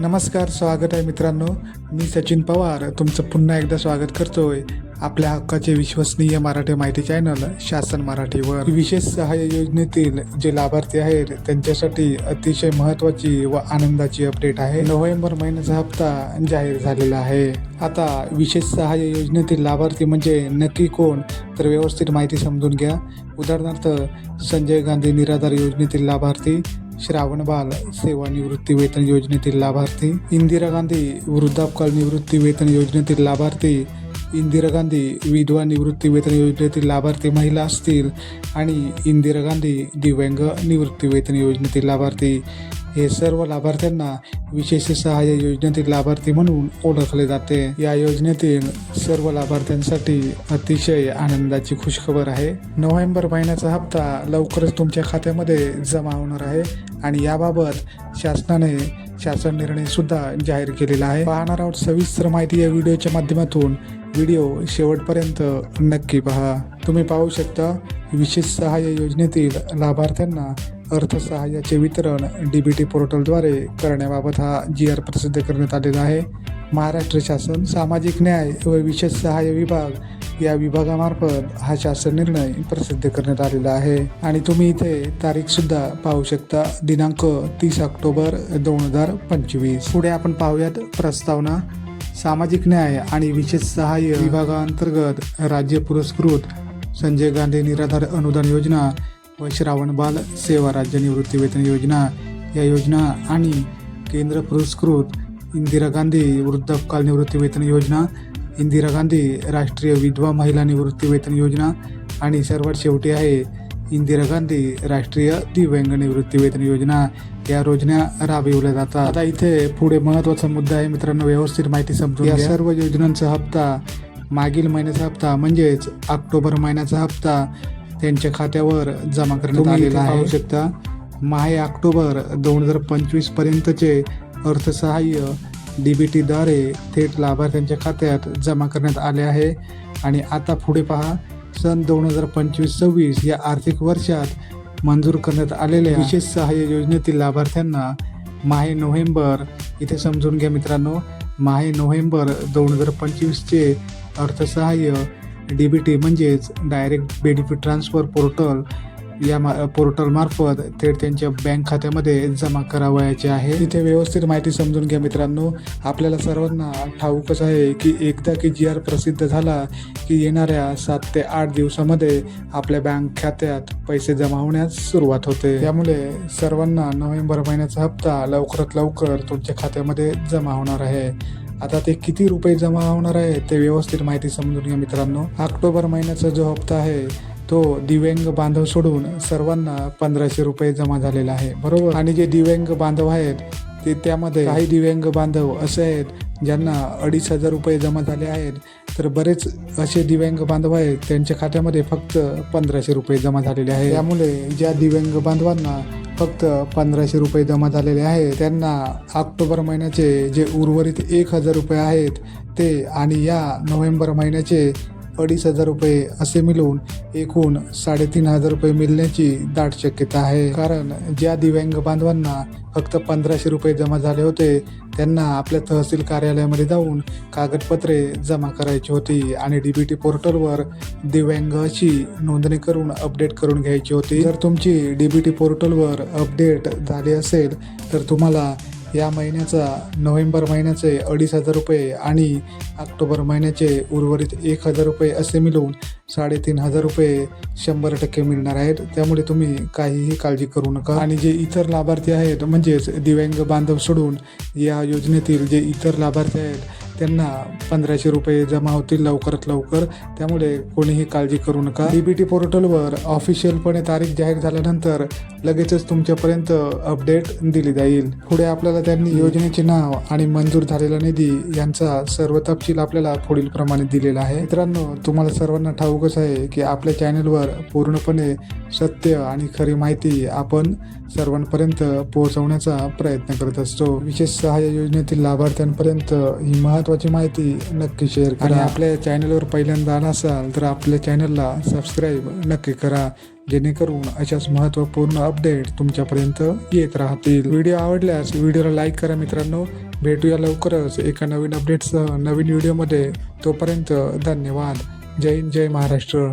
नमस्कार स्वागत आहे मित्रांनो. मी सचिन पवार. तुमचं पुन्हा एकदा स्वागत करतोय आपल्या हक्काचे विश्वसनीय मराठी माहिती चॅनल शासन मराठीवर. विशेष सहाय्य योजनेतील जे लाभार्थी आहेत त्यांच्यासाठी अतिशय महत्त्वाची व आनंदाची अपडेट आहे. नोव्हेंबर महिन्याचा हप्ता जाहीर झालेला आहे. आता विशेष सहाय्य योजनेतील लाभार्थी म्हणजे नक्की कोण? तर व्यवस्थित माहिती समजून घ्या. उदाहरणार्थ संजय गांधी निराधार योजनेतील लाभार्थी श्रावण बाल सेवानिवृत्ती वेतन योजनेतील लाभार्थी इंदिरा गांधी वृद्धापकाळ निवृत्ती वेतन योजनेतील लाभार्थी इंदिरा गांधी विधवा निवृत्ती वेतन योजनेतील लाभार्थी महिला असतील आणि इंदिरा गांधी दिव्यांग निवृत्ती वेतन योजनेतील लाभार्थी. हे सर्व लाभार्थ्यांना विशेष सहाय्य योजनेतील लाभार्थी म्हणून ओळखले जाते. या योजनेतील सर्व लाभार्थ्यांसाठी अतिशय आनंदाची खुशखबर आहे. नोव्हेंबर महिन्याचा हप्ता लवकरच तुमच्या खात्यामध्ये जमा होणार आहे आणि याबाबत शासनाने शासन निर्णय सुद्धा जाहीर केलेला आहे. पाहणार आहोत सविस्तर माहिती या व्हिडिओच्या माध्यमातून. व्हिडिओ शेवटपर्यंत नक्की पहा. तुम्ही पाहू शकता विशेष सहाय्य योजनेतील लाभार्थ्यांना अर्थसहाय्याचे वितरण डी बी टी पोर्टलद्वारे करण्याबाबत हा जी आर प्रसिद्ध करण्यात आलेला आहे. महाराष्ट्र शासन सामाजिक न्याय व विशेष सहाय्य विभाग या विभागामार्फत हा शासन निर्णय प्रसिद्ध करण्यात आलेला आहे. आणि तुम्ही इथे तारीख सुद्धा पाहू शकता. दिनांक तीस ऑक्टोबर दोन हजार पंचवीस. पुढे आपण पाहूयात प्रस्तावना. सामाजिक न्याय आणि विशेष सहाय्य विभागाअंतर्गत राज्य पुरस्कृत संजय गांधी निराधार अनुदान योजना व श्रावण बाल सेवा राज्य निवृत्ती वेतन योजना या योजना आणि केंद्र पुरस्कृत इंदिरा गांधी वृद्धापकाल निवृत्ती वेतन योजना इंदिरा गांधी राष्ट्रीय विधवा महिला निवृत्ती वेतन योजना आणि सर्वात शेवटी आहे इंदिरा गांधी राष्ट्रीय दिव्यांग निवृत्ती वेतन योजना. या योजना राबविल्या जातात. आता इथे पुढे महत्त्वाचा मुद्दा आहे मित्रांनो व्यवस्थित माहिती समजून या सर्व योजनांचा हप्ता मागील महिन्याचा हप्ता म्हणजेच ऑक्टोबर महिन्याचा हप्ता त्यांच्या खात्यावर जमा करण्यात आलेला आहे. शकता. माहे ऑक्टोबर दोन हजार पंचवीस पर्यंतचे अर्थसहाय्य डी बी टीद्वारे थेट लाभार्थ्यांच्या खात्यात जमा करण्यात आले आहे. आणि आता पुढे पहा सन दोन हजार पंचवीस सव्वीस या आर्थिक वर्षात मंजूर करण्यात आलेल्या विशेष सहाय्य योजनेतील लाभार्थ्यांना माहे नोव्हेंबर इथे समजून घ्या मित्रांनो माहे नोव्हेंबर दोन हजार पंचवीसचे अर्थसहाय्य डी बी टी म्हणजेच डायरेक्ट बेनिफिट ट्रान्सफर पोर्टल या मा पोर्टलमार्फत थेट त्यांच्या बँक खात्यामध्ये जमा करावयाचे आहे. इथे व्यवस्थित माहिती समजून घ्या मित्रांनो. आपल्याला सर्वांना ठाऊकच आहे की एकदा की जी आर प्रसिद्ध झाला की येणाऱ्या सात ते आठ दिवसामध्ये आपल्या बँक खात्यात पैसे जमा होण्यास सुरुवात होते. त्यामुळे सर्वांना नोव्हेंबर महिन्याचा हप्ता लवकरात लवकर तुमच्या खात्यामध्ये जमा होणार आहे. आता ते किती रुपये जमा होणार आहे ते व्यवस्थित माहिती समजून घ्या मित्रांनो. ऑक्टोबर महिन्याचा जो हप्ता आहे तो दिव्यांग बांधव सोडून सर्वांना पंधराशे रुपये जमा झालेला आहे. बरोबर? आणि जे दिव्यांग बांधव आहेत ते त्यामध्ये काही दिव्यांग बांधव असे आहेत ज्यांना अडीच हजार रुपये जमा झाले आहेत. तर बरेच असे दिव्यांग बांधव आहेत त्यांच्या खात्यामध्ये फक्त पंधराशे रुपये जमा झालेले आहे त्यामुळे ज्या दिव्यांग बांधवांना फक्त पंधराशे रुपये जमा झालेले आहे त्यांना ऑक्टोबर महिन्याचे जे उर्वरित एक हजार रुपये आहेत ते आणि या नोव्हेंबर महिन्याचे अडीच हजार रुपये असे मिळून एकूण साडेतीन हजार रुपये मिळण्याची दाट शक्यता आहे. कारण ज्या दिव्यांग बांधवांना फक्त पंधराशे रुपये जमा झाले होते त्यांना आपल्या तहसील कार्यालयामध्ये जाऊन कागदपत्रे जमा करायची होती आणि डी बी टी पोर्टलवर दिव्यांग अशी नोंदणी करून अपडेट करून घ्यायची होती. जर तुमची डी बी टी पोर्टलवर अपडेट झाली असेल तर तुम्हाला या महिन्याचा नोव्हेंबर महिन्याचे अडीच हजार रुपये आणि ऑक्टोबर महिन्याचे उर्वरित एक हजार रुपये असे मिळून साडेतीन हजार रुपये शंभर टक्के मिळणार आहेत. त्यामुळे तुम्ही काहीही काळजी करू नका. आणि जे इतर लाभार्थी आहेत म्हणजेच दिव्यांग बांधव सोडून या योजनेतील जे इतर लाभार्थी आहेत त्यांना पंधराशे रुपये जमा होतील लवकरात लवकर. त्यामुळे कोणीही काळजी करू नका. डी बी टी पोर्टलवर ऑफिशियलपणे तारीख जाहीर झाल्यानंतर लगेचच तुमच्यापर्यंत अपडेट दिली जाईल. पुढे आपल्याला त्यांनी योजनेचे नाव आणि मंजूर झालेला निधी यांचा सर्व तपशील आपल्याला पुढील प्रमाणे दिलेला आहे. मित्रांनो तुम्हाला सर्वांना ठाऊकच आहे की आपल्या चॅनलवर पूर्णपणे सत्य आणि खरी माहिती आपण सर्वांपर्यंत पोहोचवण्याचा प्रयत्न करत असतो. विशेष सहाय्य योजनेतील लाभार्थ्यांपर्यंत ही महत्त्वाची माहिती नक्की शेअर करा. आणि आपल्या चॅनलवर पहिल्यांदा आला असाल तर आपल्या चॅनलला सबस्क्राईब नक्की करा. जेणेकरून अशाच महत्त्वपूर्ण अपडेट तुमच्यापर्यंत येत राहतील. व्हिडिओ आवडल्यास व्हिडिओला लाईक करा मित्रांनो. भेटूया लवकरच एका नवीन अपडेटसह नवीन व्हिडिओमध्ये तोपर्यंत धन्यवाद. जय हिंद जय महाराष्ट्र.